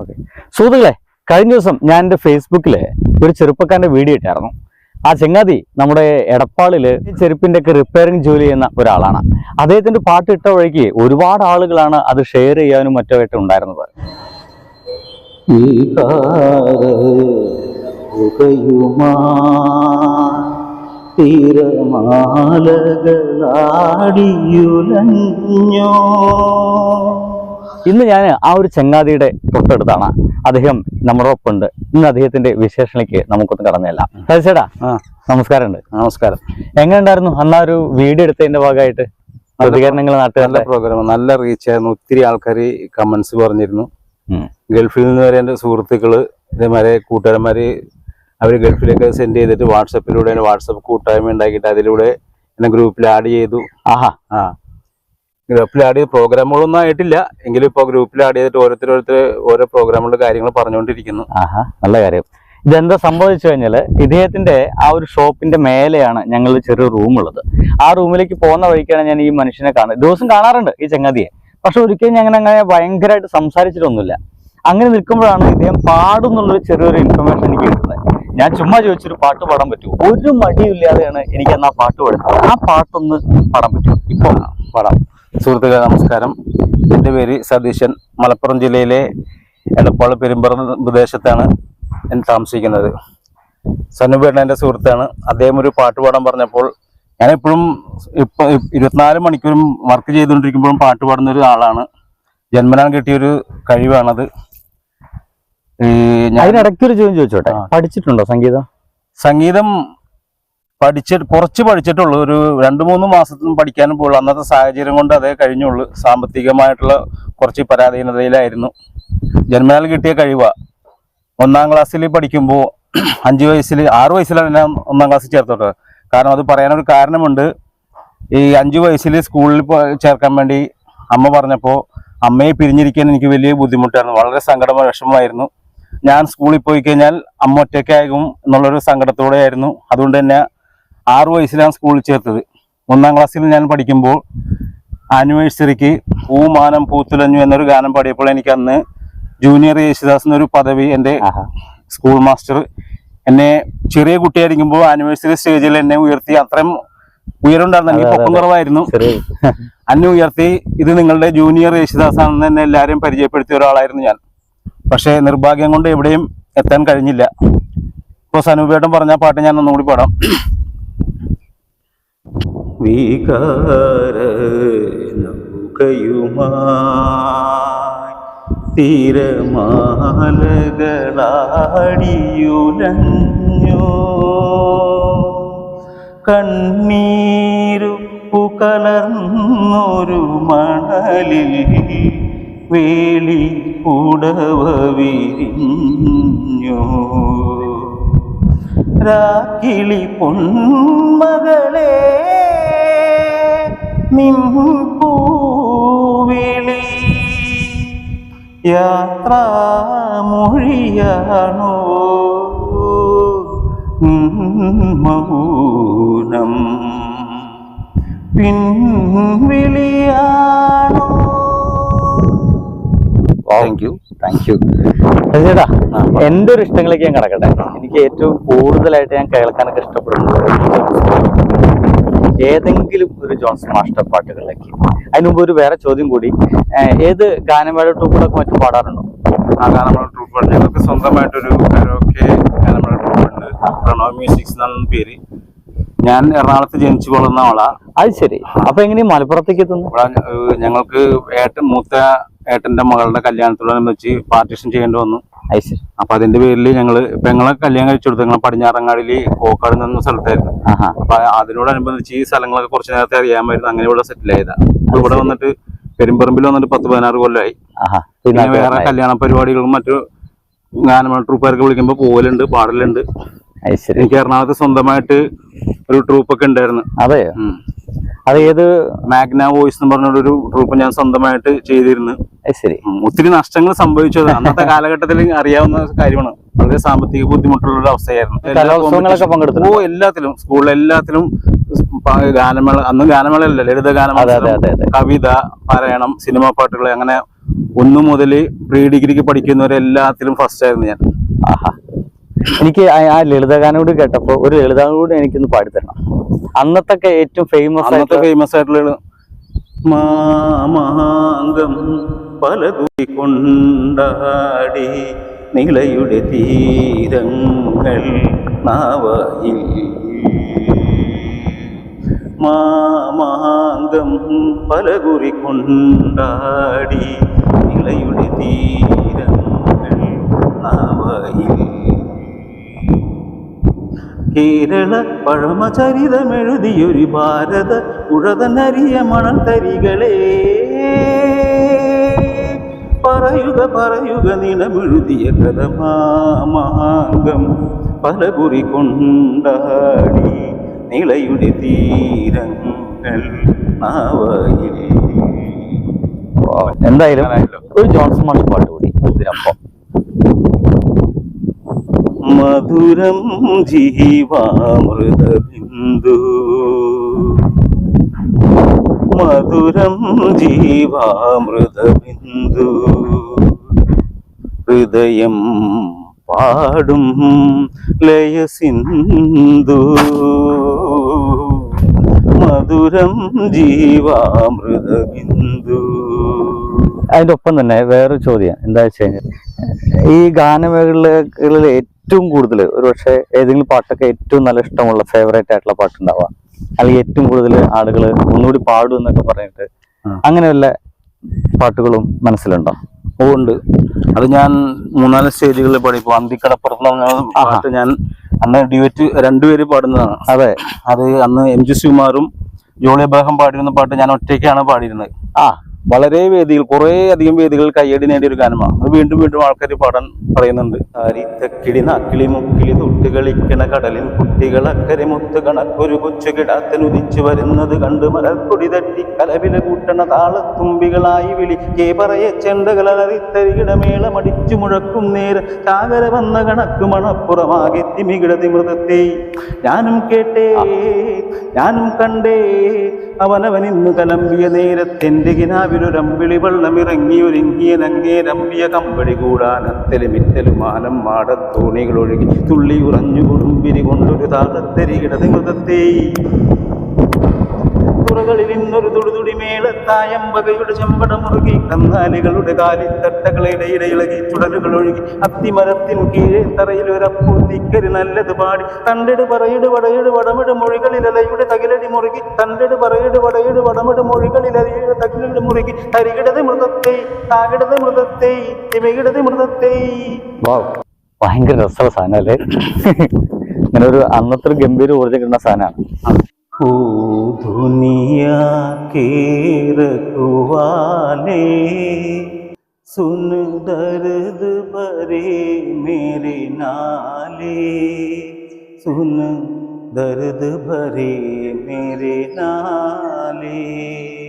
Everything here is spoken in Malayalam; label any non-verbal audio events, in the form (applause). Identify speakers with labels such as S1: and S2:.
S1: ഓക്കെ. സുഹൃത്തുക്കളെ കഴിഞ്ഞ ദിവസം ഞാൻ എന്റെ ഫേസ്ബുക്കിൽ ഒരു ചെറുപ്പക്കാരന്റെ വീഡിയോ ഇട്ടായിരുന്നു. ആ ചെങ്ങാതി നമ്മുടെ എടപ്പാളിൽ ചെരുപ്പിന്റെ ഒക്കെ റിപ്പയറിംഗ് ജോലി ചെയ്യുന്ന ഒരാളാണ്. അദ്ദേഹത്തിന്റെ പാട്ട് ഇട്ട വഴിക്ക് ഒരുപാട് ആളുകളാണ് അത് ഷെയർ ചെയ്യാനും മറ്റുമായിട്ട് ഉണ്ടായിരുന്നത്. ഉണ്ടായിരുന്നത് ഇന്ന് ഞാൻ ആ ഒരു ചങ്ങാതിയുടെ തൊട്ടടുത്താണ്. അദ്ദേഹം നമ്മുടെ ഒപ്പുണ്ട് ഇന്ന് അദ്ദേഹത്തിന്റെ വിശേഷണിലേക്ക് നമുക്കൊന്ന് കടന്നല്ല ചേട്ടാ
S2: നമസ്കാരം
S1: നമസ്കാരമുണ്ട്.
S2: നമസ്കാരം.
S1: എങ്ങനെ ഉണ്ടായിരുന്നു അന്ന് ആ ഒരു വീഡിയോ എടുത്തതിന്റെ ഭാഗമായിട്ട്? പ്രതികരണങ്ങൾ
S2: നല്ല പ്രോഗ്രാം. നല്ല റീച്ച് ആയിരുന്നു. ഒത്തിരി ആൾക്കാർ കമന്റ്സ് പറഞ്ഞിരുന്നു. ഗൾഫിൽ നിന്ന് വരെ എന്റെ സുഹൃത്തുക്കൾ ഇതേമാതിരി കൂട്ടുകാരന്മാര് അവർ ഗൾഫിലേക്ക് സെൻഡ് ചെയ്തിട്ട് വാട്സപ്പിലൂടെ വാട്സപ്പ് കൂട്ടായ്മ ഉണ്ടാക്കിയിട്ട് അതിലൂടെ എന്നെ ഗ്രൂപ്പിൽ ആഡ് ചെയ്തു.
S1: ആഹാ.
S2: ആ. ഗ്രൂപ്പിൽ ആഡ് ചെയ്ത് പ്രോഗ്രാമുകളൊന്നും ആയിട്ടില്ല. എങ്കിലും ഇപ്പോൾ ഗ്രൂപ്പിൽ ആഡ് ചെയ്തിട്ട് ഓരോരുത്തർ ഓരോ പ്രോഗ്രാമുകളുടെ കാര്യങ്ങൾ പറഞ്ഞുകൊണ്ടിരിക്കുന്നു.
S1: ആഹാ നല്ല കാര്യം. ഇതെന്താ സംഭവിച്ചു കഴിഞ്ഞാൽ ഇദ്ദേഹത്തിന്റെ ആ ഒരു ഷോപ്പിന്റെ മേലെയാണ് ഞങ്ങൾ ചെറിയ റൂമുള്ളത്. ആ റൂമിലേക്ക് പോകുന്ന വഴിക്കാണ് ഞാൻ ഈ മനുഷ്യനെ കാണുന്നത്. ദിവസം കാണാറുണ്ട് ഈ ചങ്ങാതിയെ. പക്ഷെ ഒരിക്കലും ഞാൻ അങ്ങനെ ഭയങ്കരമായിട്ട് സംസാരിച്ചിട്ടൊന്നുമില്ല. അങ്ങനെ നിൽക്കുമ്പോഴാണ് ഇദ്ദേഹം പാടും എന്നുള്ളൊരു ചെറിയൊരു ഇൻഫർമേഷൻ എനിക്ക് കിട്ടുന്നത്. ഞാൻ ചുമ്മാ ചോദിച്ചൊരു പാട്ട് പാടാൻ പറ്റുമോ? ഒരു മടിയില്ലാതെയാണ് എനിക്ക് അന്ന് ആ പാട്ട് പാടുന്നത്. ആ പാട്ടൊന്ന് പാടാൻ പറ്റുമോ? ഇപ്പൊ
S2: പാടാം. സുഹൃത്തുക്കളെ നമസ്കാരം. എന്റെ പേര് സതീശൻ. മലപ്പുറം ജില്ലയിലെ എടപ്പാൾ പെരുമ്പറ പ്രദേശത്താണ് ഞാൻ താമസിക്കുന്നത്. സന്നുപേട്ടൻ എന്റെ സുഹൃത്താണ്. അദ്ദേഹം ഒരു പാട്ട് പാടാൻ പറഞ്ഞപ്പോൾ ഞാൻ എപ്പോഴും ഇപ്പൊ ഇരുപത്തിനാല് മണിക്കൂറും വർക്ക് ചെയ്തുകൊണ്ടിരിക്കുമ്പോഴും പാട്ട് പാടുന്ന ഒരു ആളാണ്. ജന്മനാൻ കിട്ടിയൊരു കഴിവാണത്. ഈ ഞാൻ
S1: അതിനിടയ്ക്കൊരു ചോദ്യം ചോദിച്ചോട്ടെ? പഠിച്ചിട്ടുണ്ടോ സംഗീതം?
S2: സംഗീതം പഠിച്ചിട്ട് കുറച്ച് പഠിച്ചിട്ടുള്ളൂ. ഒരു രണ്ട് മൂന്ന് മാസത്തിനും പഠിക്കാനും പോകുള്ളൂ അന്നത്തെ സാഹചര്യം കൊണ്ട് അതേ കഴിഞ്ഞുള്ളൂ. സാമ്പത്തികമായിട്ടുള്ള കുറച്ച് പരാധീനതയിലായിരുന്നു. ജന്മനാൽ കിട്ടിയ കഴിവ. ഒന്നാം ക്ലാസ്സിൽ പഠിക്കുമ്പോൾ (clears throat) അഞ്ച് വയസ്സിൽ ആറ് വയസ്സിലാണ് ഞാൻ ഒന്നാം ക്ലാസ്സിൽ ചേർത്തോട്ടെ. കാരണം അത് പറയാനൊരു കാരണമുണ്ട്. ഈ അഞ്ച് വയസ്സിൽ സ്കൂളിൽ ചേർക്കാൻ വേണ്ടി അമ്മ പറഞ്ഞപ്പോൾ അമ്മയെ പിരിഞ്ഞിരിക്കാൻ എനിക്ക് വലിയ ബുദ്ധിമുട്ടായിരുന്നു. വളരെ സങ്കടമ വിഷമമായിരുന്നു. ഞാൻ സ്കൂളിൽ പോയി കഴിഞ്ഞാൽ അമ്മ ഒറ്റയ്ക്കാകും എന്നുള്ളൊരു സങ്കടത്തോടെ ആയിരുന്നു അതുകൊണ്ട് തന്നെ ആറു വയസ്സിലാണ് സ്കൂളിൽ ചേർത്തത്. ഒന്നാം ക്ലാസ്സിൽ ഞാൻ പഠിക്കുമ്പോൾ ആനിവേഴ്സറിക്ക് പൂമാനം പൂത്തുലഞ്ഞു എന്നൊരു ഗാനം പാടിയപ്പോൾ എനിക്ക് അന്ന് ജൂനിയർ യേശുദാസ് എന്നൊരു പദവി
S1: എന്റെ
S2: സ്കൂൾ മാസ്റ്റർ എന്നെ ചെറിയ കുട്ടിയായിരിക്കുമ്പോൾ ആനിവേഴ്സറി സ്റ്റേജിൽ എന്നെ ഉയർത്തി അത്രയും ഉയരമുണ്ടായിരുന്നു. എനിക്ക് പൊക്കം കുറവായിരുന്നു. (laughs) അന്നെ ഉയർത്തി ഇത് നിങ്ങളുടെ ജൂനിയർ യേശുദാസ് ആണെന്ന് എന്നെ എല്ലാവരെയും പരിചയപ്പെടുത്തിയ ഒരാളായിരുന്നു ഞാൻ. പക്ഷേ നിർഭാഗ്യം കൊണ്ട് എവിടെയും എത്താൻ കഴിഞ്ഞില്ല. ഇപ്പോൾ സനൂപേട്ടൻ പറഞ്ഞ പാട്ട് ഞാൻ ഒന്നുകൂടി പാടാം. വികാര നൗകയുമായി തീരമാലകളാടിയുലഞ്ഞോ. കണ്ണീരുപ്പു കലർന്നൊരു മണലിൽ വേളി പുടവ വിരിഞ്ഞു. രാക്കിളി പൊന്മകളെ നിമ്പൂവിളി യാത്രാമൊഴിയാണോ? മൗനം പിൻവിളിയാണോ? താങ്ക് യു
S1: താങ്ക് യു ചേട്ടാ
S2: എന്റെ
S1: എന്റെ ഒരു ഇഷ്ടങ്ങളിലേക്ക് ഞാൻ കിടക്കട്ടെ? എനിക്ക് ഏറ്റവും കൂടുതലായിട്ട് ഞാൻ കേൾക്കാനൊക്കെ ഇഷ്ടപ്പെടുന്നത് ഏതെങ്കിലും ഒരു ജോൺസൺ മാസ്റ്റർ പാട്ടുകളിലേക്ക്. അതിനു മുമ്പ് ഒരു വേറെ ചോദ്യം കൂടി. ഏത് ഗാനമേള ട്രൂപ്പുകളൊക്കെ മറ്റും പാടാറുണ്ടോ?
S2: ആ ഗാനമേള ട്രൂപ്പുകൾ ഞങ്ങൾക്ക് സ്വന്തമായിട്ടൊരു കരോക്കെ ഗാനമേള ട്രൂപ്പ് ഉണ്ട് പ്രണവ് മ്യൂസിക്സ് എന്നാണ് പേര്. ഞാൻ എറണാകുളത്ത് ജനിച്ചു കൊള്ളുന്ന ആളാ.
S1: അത് ശരി. അപ്പൊ എങ്ങനെയാ മലപ്പുറത്തേക്ക് എത്തുന്നു?
S2: ഞങ്ങൾക്ക് ഏട്ടൻ മൂത്ത ഏട്ടന്റെ മകളുടെ കല്യാണത്തോടനുബന്ധിച്ച് പാർട്ടീഷൻ ചെയ്യേണ്ടി വന്നു. അപ്പൊ അതിന്റെ പേരിൽ ഞങ്ങൾ ഇപ്പൊ ഞങ്ങളെ കല്യാണം കഴിച്ചു കൊടുത്തു ഞങ്ങൾ പടിഞ്ഞാറങ്ങാടിയിൽ കോക്കാട് എന്ന സ്ഥലത്തായിരുന്നു. അപ്പൊ അതിനോടനുബന്ധിച്ച് ഈ സ്ഥലങ്ങളൊക്കെ കുറച്ച് നേരത്തെ അറിയാമായിരുന്നു അങ്ങനെ ഇവിടെ സെറ്റിൽ ആയതാ. അപ്പൊ ഇവിടെ വന്നിട്ട് പെരുമ്പറമ്പിൽ വന്നിട്ട് പത്ത് പതിനാറ് കൊല്ലമായി പിന്നെ വേറെ കല്യാണ പരിപാടികളും മറ്റു ഗാനമേള ട്രൂപ്പുകാർക്ക് വിളിക്കുമ്പോൾ പോലുണ്ട് പാടലുണ്ട്. എനിക്ക് എറണാകുളത്ത് സ്വന്തമായിട്ട് ഒരു ട്രൂപ്പ് ഒക്കെ ഉണ്ടായിരുന്നു
S1: അതെ. അത് ഏത്
S2: മാഗ്ന വോയിസ് എന്ന് പറഞ്ഞൊരു ട്രൂപ്പ് ഞാൻ സ്വന്തമായിട്ട് ചെയ്തിരുന്നു.
S1: ശരി.
S2: ഒത്തിരി നഷ്ടങ്ങൾ സംഭവിച്ചത് അന്നത്തെ (laughs) കാലഘട്ടത്തിൽ അറിയാവുന്ന കാര്യമാണ്. വളരെ സാമ്പത്തിക ബുദ്ധിമുട്ടുള്ള ഒരു അവസ്ഥയായിരുന്നു.
S1: പങ്കെടുത്തു
S2: ഓ എല്ലാത്തിലും. സ്കൂളിൽ എല്ലാത്തിലും ഗാനമേള അന്ന് ഗാനമേളയല്ല ലളിത
S1: ഗാനമേള.
S2: കവിത പാരായണം സിനിമാ പാട്ടുകൾ അങ്ങനെ ഒന്നു മുതൽ പ്രീ ഡിഗ്രിക്ക് പഠിക്കുന്നവരെല്ലാത്തിലും ഫസ്റ്റ് ആയിരുന്നു ഞാൻ.
S1: എനിക്ക് ആ- ലളിതഗാനം കൂടി കേട്ടപ്പോ ഒരു ലളിതഗാനം കൂടി എനിക്കൊന്ന് പാടിത്തരണം. അന്നത്തെ ഏറ്റവും ഫേമസ്
S2: അന്നത്തെ ഫേമസ് ആയിട്ടുള്ള മാമാങ്കം പലകുടി കൊണ്ടാടി നിളയുടെ തീരങ്ങൾ നാവയിൽ മാമാങ്കം പലകുറി കൊണ്ടാടി നിളയുടെ തീരങ്ങൾ നാവയിൽ കേരള പഴമചരിതമെഴുതിയൊരു ഭാരത ഉഴതനറിയ മണൽ തരികളെ പറയുക പറയുക നിലമെഴുതിയ കഥമാഹാംഗം പല കുറി കൊണ്ടാടി. നിളയുടെ തീരങ്ങൾ നാവയിൽ.
S1: എന്തായാലും ഒരു ജോൺസൺ മാഷ് പാട്ട് കൂടി ഇതിനൊപ്പം.
S2: മധുരം ജീവാമൃതബിന്ദു. മധുരം ജീവാമൃതബിന്ദു. ഹൃദയം പാടും ലയസിന്ദു മധുരം ജീവാമൃതബിന്ദു.
S1: അതിന്റെ ഒപ്പം തന്നെ വേറൊരു ചോദ്യം എന്താ വെച്ച് കഴിഞ്ഞാൽ ഈ ഗാനമേഖലകളിൽ ഏറ്റവും കൂടുതൽ ഒരുപക്ഷെ ഏതെങ്കിലും പാട്ടൊക്കെ ഏറ്റവും നല്ല ഇഷ്ടമുള്ള ഫേവറേറ്റ് ആയിട്ടുള്ള പാട്ടുണ്ടാവാം. അല്ലെങ്കിൽ ഏറ്റവും കൂടുതൽ ആളുകൾ ഒന്നുകൂടി പാടും എന്നൊക്കെ പറഞ്ഞിട്ട്
S2: അങ്ങനെയുള്ള
S1: അങ്ങനെ വല്ല പാട്ടുകളും മനസ്സിലുണ്ടോ?
S2: ഉണ്ട്. അത് ഞാൻ മൂന്നാൽ സ്റ്റേജുകളിൽ പാടി. ഇപ്പൊ അന്തിക്കടപ്പുറത്തുള്ള പാട്ട് ഞാൻ അന്ന് ഡ്യുവറ്റ് രണ്ടുപേര് പാടുന്നതാണ്.
S1: അതെ.
S2: അത് അന്ന് എം ജി സുകുമാറും ജോളി അബ്രഹാം പാടിയിരുന്ന പാട്ട് ഞാൻ ഒറ്റയ്ക്കാണ് പാടിയിരുന്നത്.
S1: ആ.
S2: വളരെ വേദിയിൽ കുറേ അധികം വേദികൾ കയ്യടി നേടിയ ഒരു ഗാനമാണ്. അത് വീണ്ടും വീണ്ടും ആൾക്കാർ പാടാൻ പറയുന്നുണ്ട്. ആരിത്തക്കിളി നാക്കിളി മുക്കിളി തൊട്ട് കളിക്കണ കുട്ടികൾ അക്കരെ മുത്ത് കണക്കൊരു കൊച്ചു കിടാത്തനുദിച്ചു വരുന്നത് കണ്ട് മലർക്കൊടി തട്ടി കലവില കൂട്ടണ താളത്തുമ്പികളായി വിളിക്കേ പറയ ചെണ്ടകളറിത്തരികിടമേളമടിച്ചു മുഴക്കും നേരം. ചാകര വന്ന കണക്ക് മണപ്പുറമാകെ തിമികിടതി മൃതത്തെ ഞാനും കേട്ടേ. ഞാനും കണ്ടേ. അവനവനിന്ന് കലമ്പിയ നേരത്തെന്റെ കിനാവിലൊരമ്പിളി വെള്ളമിറങ്ങിയൊരുങ്ങിയ നങ്ങേരമ്പിയ കമ്പടി കൂടാനത്തലും ഇത്തലും മാനം മാടത്തോണികൾ ഒഴുകി തുള്ളി ഉറഞ്ഞു കുടുംബിരി കൊണ്ടൊരു താളത്തെരികിടത് മൃതത്തെ തുറകളിൽ ഇന്നൊരു തുടുതുടി മേളത്തായമ്പകയുടെ ചെമ്പട മുറുകി കന്നാലികളുടെ കാലിത്തട്ടകളുടെ ഇടയിളകി ചുടലുകൾ ഒഴുകി അത്തിമരത്തിൻ കീഴെ തറയിൽ ഒരപ്പൂത്തിക്കരി തിക്കരി നല്ലത് പാടി തണ്ടെട് പറയിട് വടയിട് വടമിട് മൊഴികളിൽ അലയുടെ തകിലടി മുറുകി തണ്ടെട് പറയിട് വടയിട് വടമിട് മൊഴികളിൽ അലയുടെ തകിലടി മുറുകി തരികിടത് മൃതത്തെ താകിടത് മൃതത്തെ തിമികിടത് മൃതത്തെ.
S1: വാവ്. ഭയങ്കര രസമുള്ള സാധനം അല്ലേ ഇങ്ങനെ ഒരു അന്നത്തെ ഗംഭീര ഊർജം കിട്ടുന്ന സാധനമാണ്.
S2: ओ दुनिया के रखवाले सुन दर्द भरे मेरे नाले सुन दर्द भरे मेरे नाले।